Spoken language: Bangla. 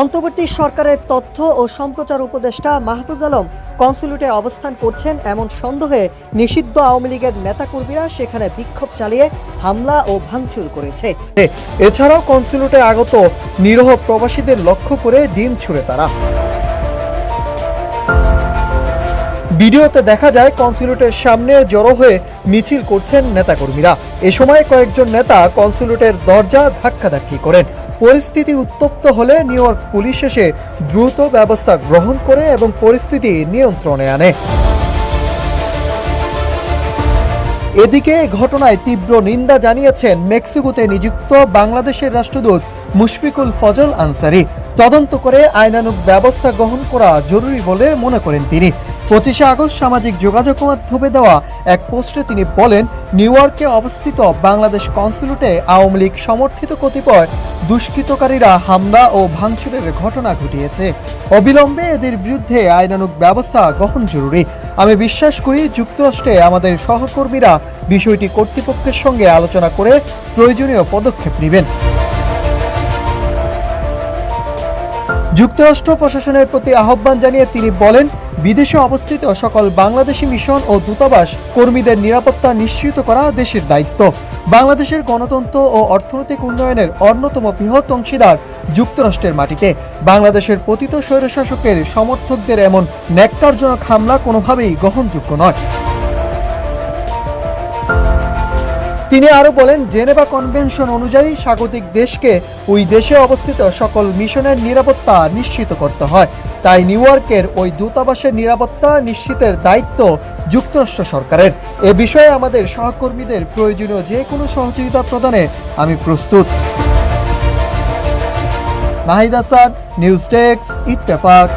অন্তর্বর্তী সরকারের তথ্য ও সম্প্রচার উপদেষ্টা মাহফুজ আলম কনসুলেটে অবস্থান করছেন এমন সন্দেহে নিষিদ্ধ আওয়ামী লীগের নেতাকর্মীরা সেখানে বিক্ষোভ চালিয়ে হামলা ও ভাঙচুর করেছে। এছাড়াও কনসুলেটে আগত নিরহ প্রবাসীদের লক্ষ্য করে ডিম ছুড়ে তারা। ভিডিওতে দেখা যায় কনসুলেটের সামনে জড়ো হয়ে মিছিল করছেন নেতাকর্মীরা। এ সময় কয়েকজন নেতা কনসুলেটের দরজা ধাক্কাধাক্কি করেন। পরিস্থিতি উত্তপ্ত হলে নিউ ইয়র্ক পুলিশ এসে দ্রুত ব্যবস্থা গ্রহণ করে এবং পরিস্থিতি নিয়ন্ত্রণে আনে। এদিকে ঘটনায় তীব্র নিন্দা জানিয়েছেন মেক্সিকোতে নিযুক্ত বাংলাদেশের রাষ্ট্রদূত মুশফিকুল ফজল আনসারি। তদন্ত করে আইনানুগ ব্যবস্থা গ্রহণ করা জরুরি বলে মনে করেন তিনি। পঁচিশে আগস্ট সামাজিক যোগাযোগ মাধ্যমে দেওয়া এক পোস্টে তিনি বলেন, নিউ ইয়র্কে অবস্থিত বাংলাদেশ কনসুলেটে আওয়ামী লীগ সমর্থিত কতিপয় দুষ্কৃতকারীরা হামলা ও ভাঙচুরের ঘটনা ঘটিয়েছে। অবিলম্বে এদের বিরুদ্ধে আইনানুগ ব্যবস্থা গ্রহণ জরুরি। আমি বিশ্বাস করি যুক্তরাষ্ট্রে আমাদের সহকর্মীরা বিষয়টি কর্তৃপক্ষের সঙ্গে আলোচনা করে প্রয়োজনীয় পদক্ষেপ নেবেন। যুক্তরাষ্ট্র প্রশাসনের প্রতি আহ্বান জানিয়ে তিনি বলেন বিদেশে অবস্থিত সকল বাংলাদেশি মিশন ও দূতাবাস কর্মীদের নিরাপত্তা নিশ্চিত করা দেশের দায়িত্ব। বাংলাদেশের গণতন্ত্র ও অর্থনৈতিক উন্নয়নের অন্যতম বৃহৎ অংশীদার যুক্তরাষ্ট্রের মাটিতে। বাংলাদেশের পতিত স্বৈরশাসকের সমর্থকদের এমন ন্যাক্কারজনক হামলা কোনোভাবেই গ্রহণযোগ্য নয়। তিনি আরও বলেন, জেনেভা কনভেনশন অনুযায়ী স্বাগতিক দেশকে ওই দেশে অবস্থিত সকল মিশনের নিরাপত্তা নিশ্চিত করতে হয়। তাই নিউ ইয়র্কের ওই দূতাবাসের নিরাপত্তা নিশ্চিতের দায়িত্ব যুক্তরাষ্ট্র সরকারের। এ বিষয়ে আমাদের সহকর্মীদের প্রয়োজনীয় যে কোনো সহযোগিতা প্রদানে আমি প্রস্তুত। Nahid Hasan, news desk, Ittefaq.